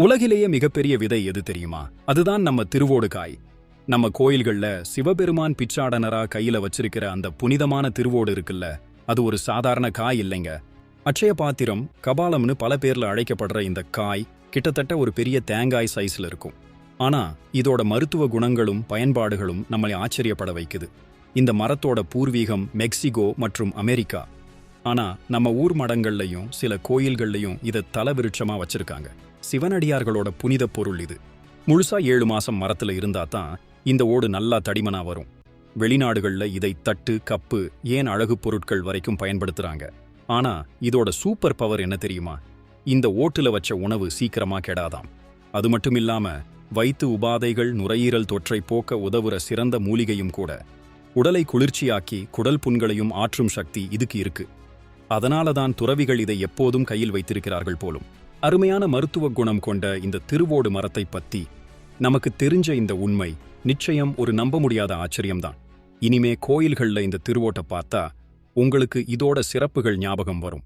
உலகிலேயே மிகப்பெரிய விதை எது தெரியுமா? அதுதான் நம்ம திருவோடு காய். நம்ம கோயில்கள்ல சிவபெருமான் பிச்சாடனரா கையில வச்சிருக்கிற அந்த புனிதமான திருவோடு இருக்குல்ல அது ஒரு சாதாரண காய் இல்லைங்க. அட்சய பாத்திரம் கபாலம்னு பல பேர்ல அழைக்கப்படுற இந்த காய் கிட்டத்தட்ட ஒரு பெரிய தேங்காய் சைஸ்ல இருக்கும். ஆனா இதோட மருத்துவ குணங்களும் பயன்பாடுகளும் நம்மளை ஆச்சரியப்பட வைக்குது. இந்த மரத்தோட பூர்வீகம் மெக்சிகோ மற்றும் அமெரிக்கா. ஆனா நம்ம ஊர் மடங்கள்லயும் சில கோயில்கள்லயும் இதை தலவிருட்சமா வச்சிருக்காங்க. சிவனடியார்களோட புனித பொருள் இது. முழுசா ஏழு மாசம் மரத்துல இருந்தா தான் இந்த ஓடு நல்லா தடிமனா வரும். வெளிநாடுகள்ல இதை தட்டு கப்பு ஏன் அழகு பொருட்கள் வரைக்கும் பயன்படுத்துறாங்க. ஆனா இதோட சூப்பர் பவர் என்ன தெரியுமா? இந்த ஓட்டுல வச்ச உணவு சீக்கிரமா கெடாதாம். அது மட்டும் இல்லாம வயிற்று உபாதைகள் நுரையீரல் தொற்றை போக்க உதவுற சிறந்த மூலிகையும் கூட. உடலை குளிர்ச்சியாக்கி குடல் புண்களையும் ஆற்றும் சக்தி இதுக்கு இருக்கு. அதனால தான் துறவிகள் இதை எப்போதும் கையில் வைத்திருக்கிறார்கள் போலும். அருமையான மருத்துவ குணம் கொண்ட இந்த திருவோடு மரத்தை பத்தி நமக்கு தெரிஞ்ச இந்த உண்மை நிச்சயம் ஒரு நம்ப முடியாத ஆச்சரியம்தான். இனிமே கோயில்கள்ல இந்த திருவோட்டை பார்த்தா உங்களுக்கு இதோட சிறப்புகள் ஞாபகம் வரும்.